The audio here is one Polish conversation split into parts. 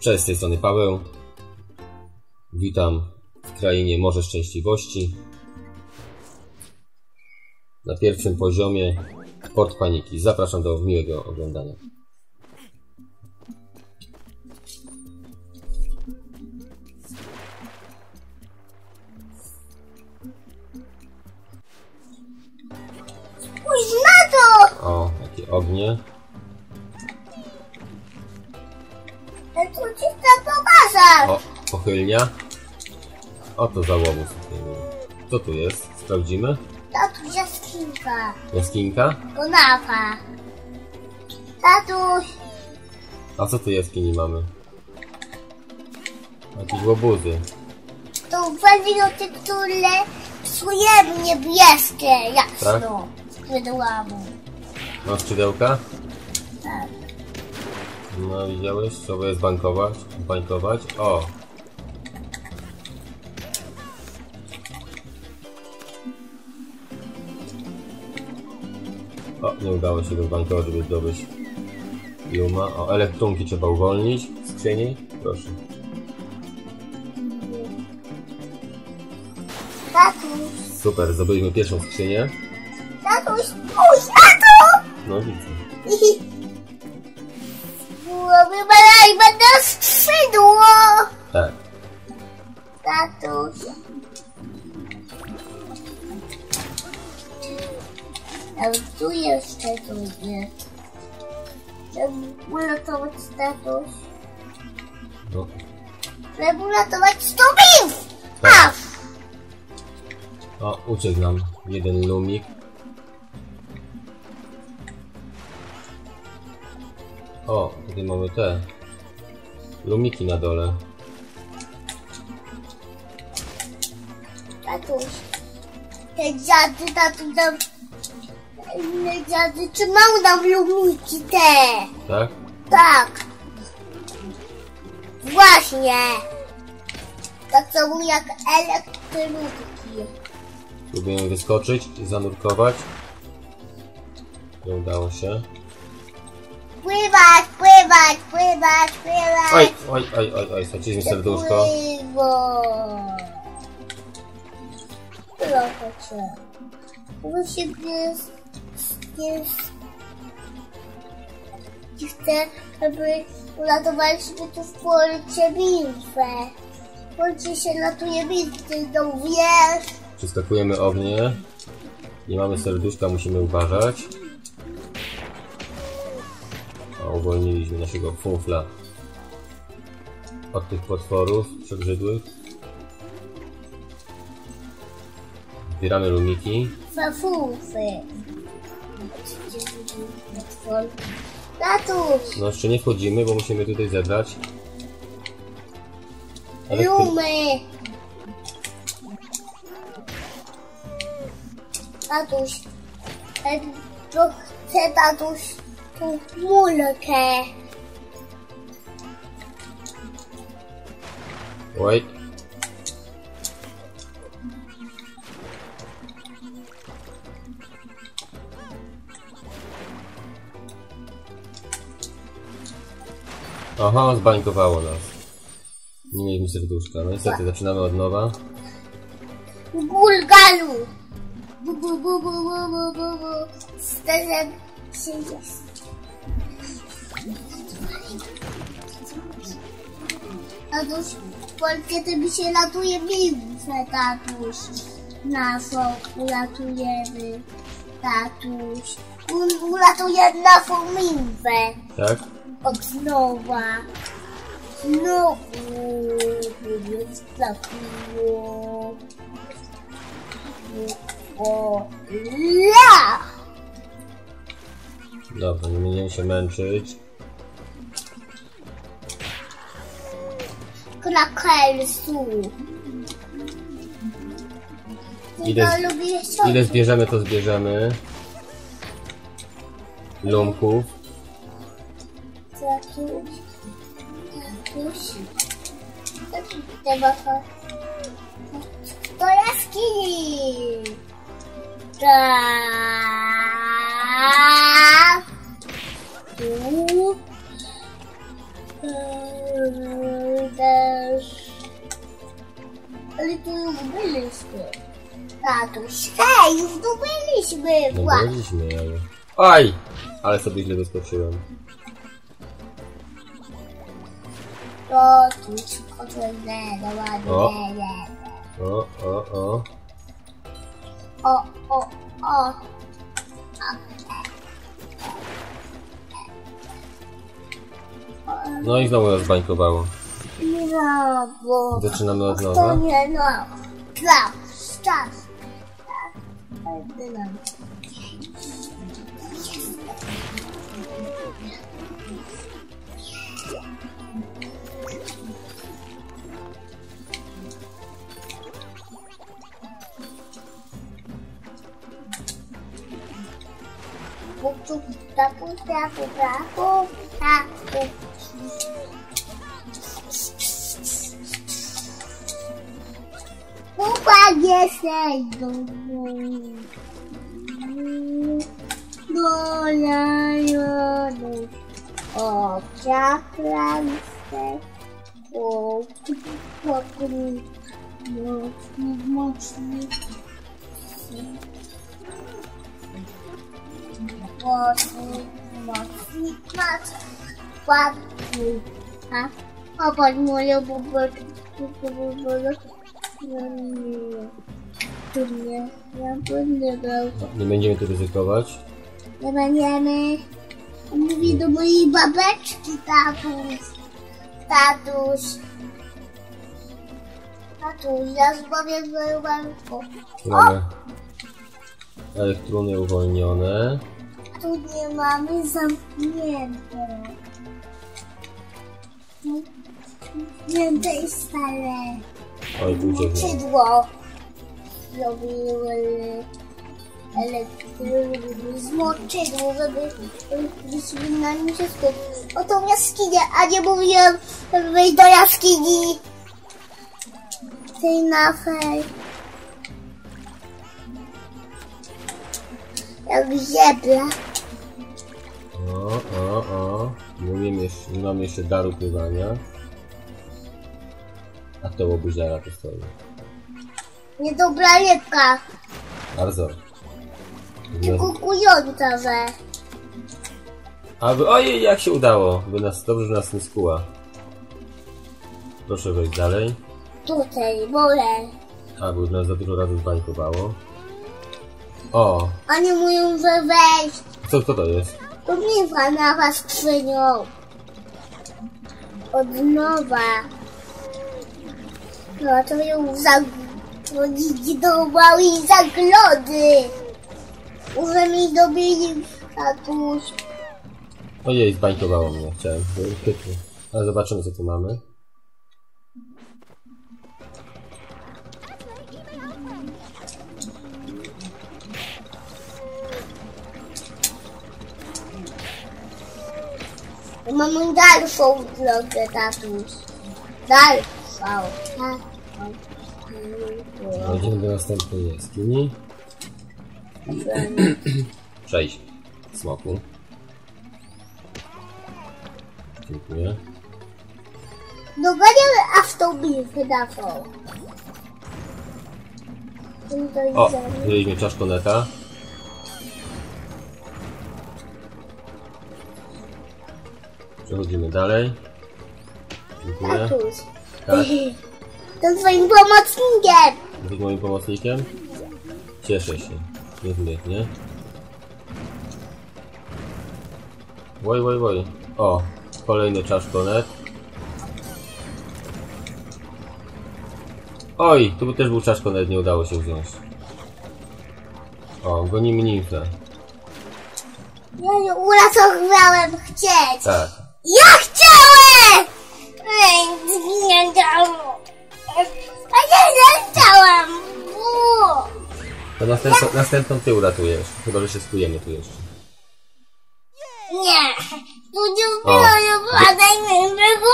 Cześć, z tej strony Paweł. Witam w krainie Morze Szczęśliwości. Na pierwszym poziomie Port Paniki. Zapraszam do miłego oglądania. Spójrz na to! O, jakie ognie. O, pochylnia. Oto za łobuz. Co tu jest? Sprawdzimy. Tatuś, jaskinka. Jaskinka? Konapa. Tatuś, A co tu jaskini mamy? Jakieś łobuzy. to przedmioty, które psujemy niebieskie, Tak? jasno. Skrzydłami. Masz skrzydełka? No widziałeś? Trzeba je zbankować. Zbankować. O! O, nie udało się go zbankować, żeby zdobyć Luma. O, elektronki trzeba uwolnić skrzyni. Proszę. Tatuś, Super, zdobyliśmy pierwszą skrzynię. tatuś! No widzę. Jak będę skrzydło. Tak. Tatuś. A tu jeszcze tu jest. Żeby uratować tatuś. No, Żeby uratować sto bif! tak. O, uciekł nam jeden lumik. O, tutaj mamy te lumiki na dole. Tatuś. Te dziady, tatuś nam... Te dziady trzymały nam lumiki te. Tak? Tak. Właśnie. Tak samo jak elektroniki. Próbujemy wyskoczyć i zanurkować. Nie udało się. Pływać, pływać, pływać, pływać. Oj, oj, oj, oj, oj, straciliśmy serduszko. Pływać. Proszę cię. Musi jest, jest... I chcę, żeby uratowaliśmy tu w porcie bitwę. W porcie się latuje bitwy, no wiesz. Przeskakujemy ognie. Nie mamy serduszka, musimy uważać. Uwolniliśmy naszego funfla od tych potworów przebrzydłych. Zbieramy lumiki. Fafufy. Tatuś, No jeszcze nie wchodzimy, bo musimy tutaj zebrać. lumy. Tatuś, to tatuś mulkę. Oj. Aha, zbańkowało nas. Nie mieliśmy serduszka. No niestety, zaczynamy od nowa. Bulgalu. Bu, bu, bu, bu, bu, bu, bu, bu. Stara się jest. Tatuś, to mi się latuje bitwę, tatuś. Naszą uratujemy, tatuś. U- Uratuje naszą minwę. Tak? Od nowa. Znowu mnie trafiło. O, la! Dobra, nie będziemy się męczyć. Krakelsu. Ile- soki. Ile zbierzemy, to zbierzemy. Lumków. Do jaskini. Tak. Tatuś, hej, już tu byliśmy. No Właśnie. byliśmy, ale... Oj! Ale sobie źle wyskoczyłem. Tatuś, kontrolne, no ładnie. O. O, o, o. O, o, o. No i znowu nas bańkowało. No, bo... Zaczynamy od To nowa. nie, no. Czas, czas. vai pegar. Vou puxar, puxar, puxar, puxar, puxar. Do rajonu oczaklanse o pokój mocny, mocny mocny, mocny, mocny pokój a Popatrz moje bubeczki, bubeczki. No nie. Tu nie, ja nie będziemy tu ryzykować. Nie będziemy. Mówi do mojej babeczki, tatuś. Tatuś. Tatuś, ja zbawię swoją babeczkę. Mamy elektrony uwolnione. Tu nie mamy zamknięte. Zamknięte jest stale. Oj, tu uciekło. Moczydło. Zrobiły elektryny z moczydło, żeby byśmy na nim się skupić. O tą jaskinię, a nie mówiłem żeby wejść do jaskini. Tej nafej. Jak ziebla. O, o, o. Nie mamy jeszcze daru pływania. A to łobuziara to stoi. Niedobra rybka. Bardzo. Kukująca, że. Aby, ojej, jak się udało! By nas, dobrze, że nas nie skuła. Proszę wejść dalej. Tutaj, wolę. A, bo nas za dużo razy zbańkowało. O! Oni mówią, że wejść. Co, kto to jest? To miwa na was skrzynią. Od nowa. No to ją zagrodzić do małej zagrody. Możemy dobili tatuś. Ojej, zbańkowało mnie, chciałem. Chytry. Ale zobaczymy, co tu mamy. Mamy dalszą drogę, tatuś. Dalszą. Dalszą. Wejdziemy do następnej jaskini. Cześć. Smoku. Dziękuję. Aż tą bitwę naszą. To O, idziemy. mieliśmy czaszkoneta. Przechodzimy dalej. Dziękuję. Tak. To twoim pomocnikiem. Jesteś moim pomocnikiem? Cieszę się. Niezmiernie. Woj, woj, woj. O, kolejny czaszkonet. Oj, tu też był czaszkonet, nie udało się wziąć. O, gonimy nimfę. Ja nie uratowałem chcieć. Tak. Ja chciałem! To następną, następną ty uratujesz. Chyba, że się skujemy tu jeszcze. Nie. Tu nie O. było, nie władaj mego.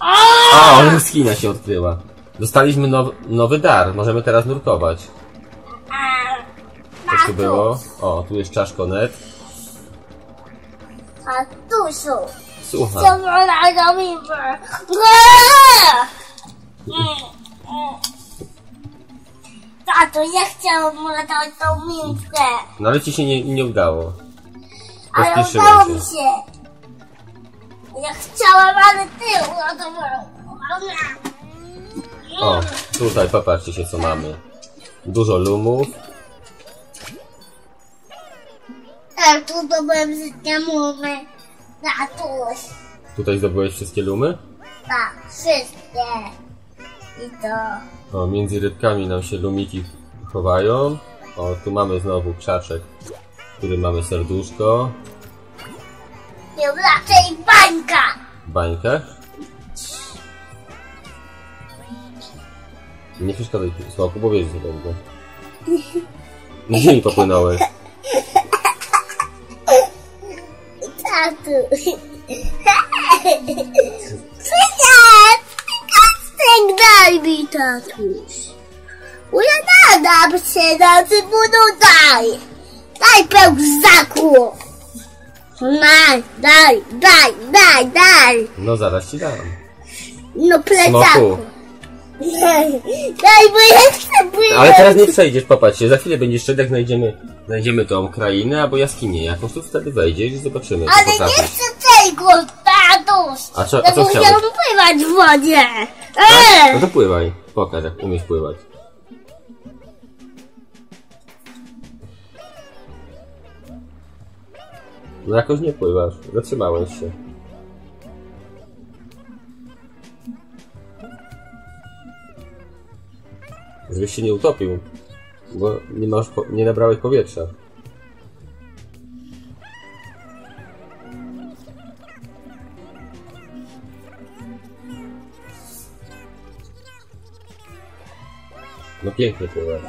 O, jaskina się odkryła. Dostaliśmy now, nowy dar. Możemy teraz nurkować. Coś tu było? O, tu jest czaszkonet. A tu są. Słucham. Co ona robi? Tato, ja chciałam uratować tą minkę. No ale ci się nie, nie udało. Ale Pospieszyłem udało mi się. Ja chciałam, ale ty uratowałeś. O, tutaj popatrzcie się co mamy. Dużo lumów. Tak, tu to byłem z mówię. Tatuś. Tutaj zdobyłeś wszystkie lumy. Tak, wszystkie. I to. O, między rybkami nam się lumiki chowają. O, tu mamy znowu krzaczek, w którym mamy serduszko, Nie raczej bańka. bańkę. Nie przeszkadzaj smoku, bo wiesz, co będzie. Gdzie mi popłynąłeś? Tatuś. Mi, tatuś. Bo ja nadam się na budu daj. Daj pełzaku. Daj, daj, daj, daj, daj. No zaraz ci dam. No plecaku. Smoku. Daj, bo ja chcę, ja Ale teraz nie przejdziesz, popatrzcie, za chwilę będziesz szedł, jak znajdziemy, znajdziemy tą krainę albo jaskinię jakąś, to wtedy wejdziesz i zobaczymy, co Ale nie potrafisz. chcę tego, tatuś. A co- a co bym chciałeś? chciał pływać w wodzie. No Eee. to pływaj, pokaż jak umiesz pływać. No jakoś nie pływasz, zatrzymałeś się. Żebyś się nie utopił, bo nie masz, nie nabrałeś powietrza. No pięknie pływasz.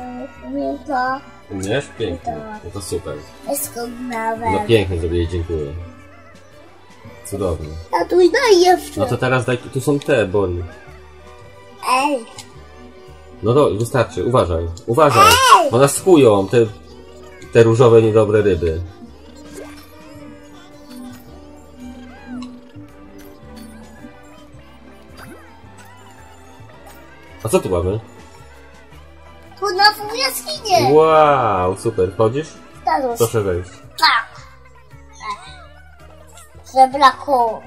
Mi to Umiesz? Pięknie. No to super. No pięknie zrobiłeś, dziękuję. Cudownie. Tatuś, daj jeszcze. No to teraz daj, tu są te boli. Ej, No to wystarczy, uważaj, uważaj. Bo nas skują te, te różowe, niedobre ryby. A co tu mamy? Wow, super, wchodzisz? Tatuś, Proszę wejść. tak. Zebraku.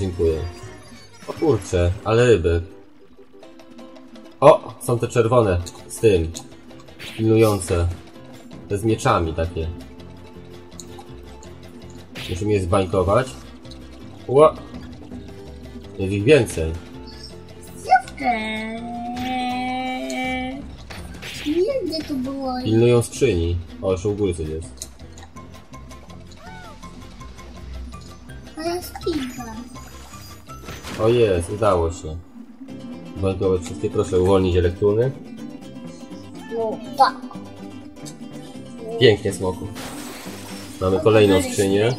Dziękuję. O kurczę, ale ryby. O, są te czerwone z tym. Pilnujące. Te z mieczami takie. Musimy je zbańkować. Ło! Jest ich więcej. Eee. Gdzie to było. Pilnują skrzyni. O, jeszcze u góry coś jest. To jaskinka. O jest, udało się. Zbańkować wszystkie. Proszę uwolnić elektrony. No, tak. Pięknie, smoku. Mamy kolejną skrzynię.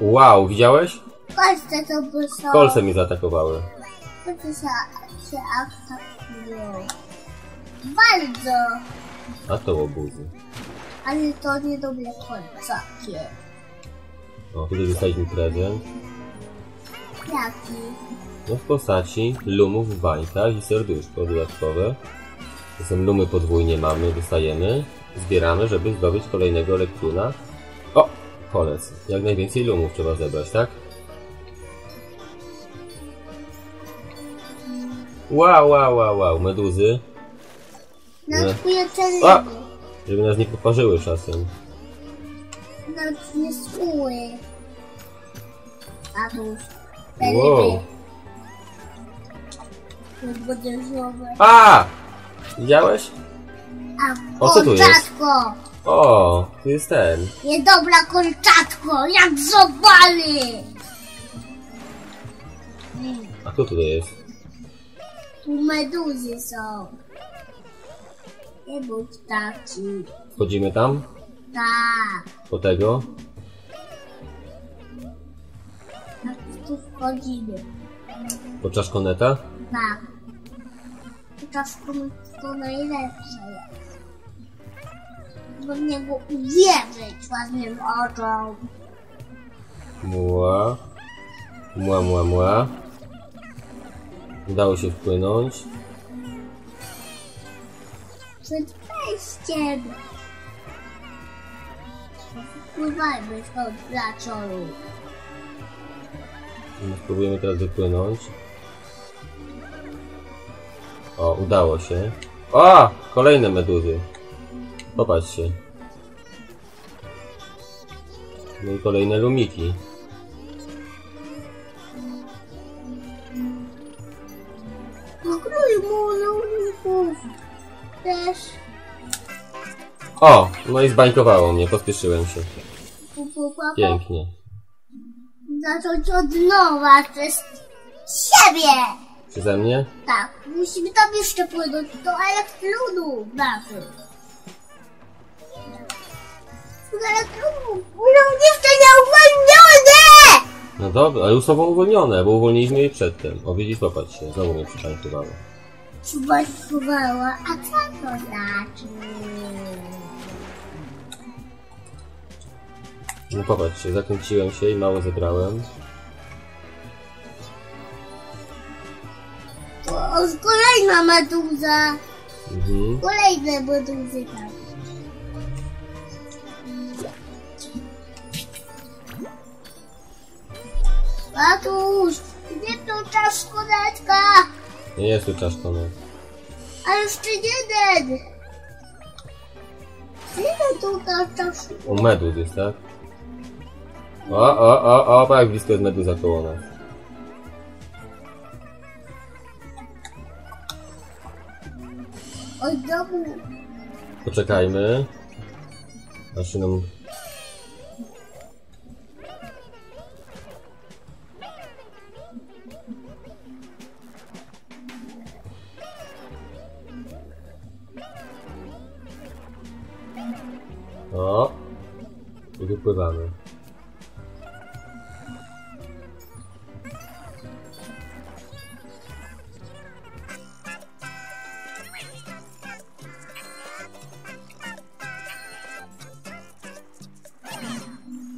Wow, widziałeś? Patrzcie, to by są. Kolce mi zaatakowały. To się, się atakują. Bardzo. A to łobuzy. Ale to niedobre kolcakie. O, tutaj dostaliśmy prezent. Jaki? No w postaci lumów w bańkach i serduszko dodatkowe. To są lumy podwójnie mamy, dostajemy. Zbieramy, żeby zdobyć kolejnego elektruna. O! Kolec. Jak najwięcej lumów trzeba zebrać, tak? Wow, wow, wow, wow. Meduzy. Natkuję A! czerwony. Żeby nas nie poparzyły czasem. Natkuję skóły. A tu już. te Wow. ryby. Podjeżdżowe. A! Widziałeś? A O, co tu jest? O, tu jest ten. Niedobra kolczatko. Jak zobali. A kto tutaj jest? Tu meduzy są. Nie bądź taki. Wchodzimy tam? Tak. Po tego? Tak tu wchodzimy. Po czaszkoneta? Tak. To czasku to najlepsze jest. W niego uwierzyć własnym oczom. Mła. Mła, mła, mła. Udało się wpłynąć. Przed wejściem. Wpływajmy stąd dla czoru. Spróbujemy teraz wypłynąć. O, udało się. O! Kolejne meduzy. Popatrzcie. No i kolejne lumiki. Pokrój mu ludzików. Też O! No i zbańkowało mnie, pospieszyłem się. Pięknie. zacząć od nowa przez siebie. Przeze mnie? Tak, musimy tam jeszcze płynąć do elektronu naszych. Będą jeszcze nieuwolnione! No dobra, ale już są uwolnione, bo uwolniliśmy je przedtem. O, widzisz, popatrz się, znowu mnie przytańkowało. Przywołała, a co to znaczy? No popatrz się, zakręciłem się i mało zebrałem. O, kolejna meduza. Mhm. Kolejne meduzy tam. Matusz, gdzie tu czaszkonetka? Nie jest tu czaszkonek. A jeszcze jeden. Gdzie tu ta czaszkonetka? U meduz jest, tak? O, o, o, o, pa, jak blisko jest meduza koło nas. Oj, domu. Poczekajmy. Aż się nam...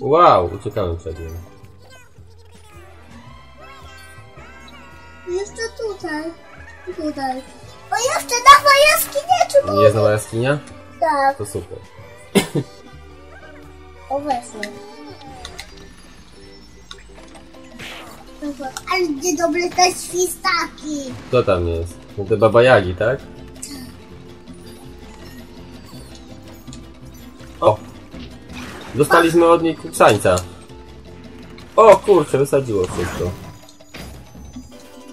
Wow, uciekałem przed nim. Jeszcze tutaj. Tutaj. O, jeszcze nowa jaskinia, czy Nie jest nowa jaskinia? Tak, To super. o weszło. Dobra, Ale gdzie dobre te świstaki. Kto tam jest? No te Baba Jagi, tak? Dostaliśmy od niej kupsańca. O kurczę, wysadziło wszystko.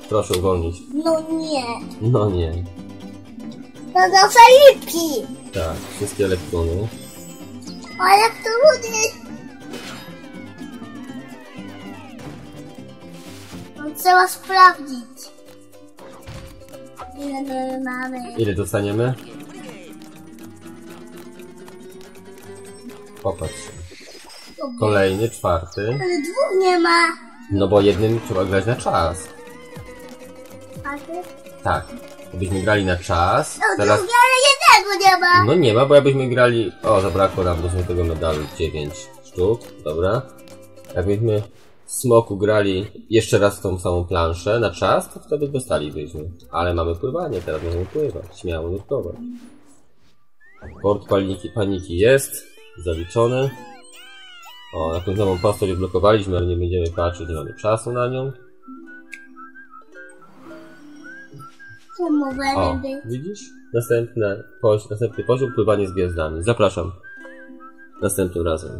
Proszę uwolnić. No nie. No nie. To do Felipi. Tak, wszystkie elektrony. O, jak to ludy. No, trzeba sprawdzić. Ile my mamy? Ile dostaniemy? Popatrz. Kolejny, czwarty. Ale dwóch nie ma. No bo jednym trzeba grać na czas. A ty? Tak. Gdybyśmy grali na czas, No teraz... drugi, ale jednego nie ma. No nie ma, bo jakbyśmy grali... O, zabrakło nam do złotego medalu 9 sztuk, dobra. Jakbyśmy w Smoku grali jeszcze raz tą samą planszę na czas, to wtedy dostalibyśmy. Ale mamy pływanie, teraz możemy pływać, śmiało nurkować. Port paniki, paniki jest, zaliczony. O, jakąś nową postać odblokowaliśmy, ale nie będziemy patrzeć, nie mamy czasu na nią. O, widzisz? Następne, poz, następny poziom, pływanie z gwiazdami. Zapraszam. Następnym razem.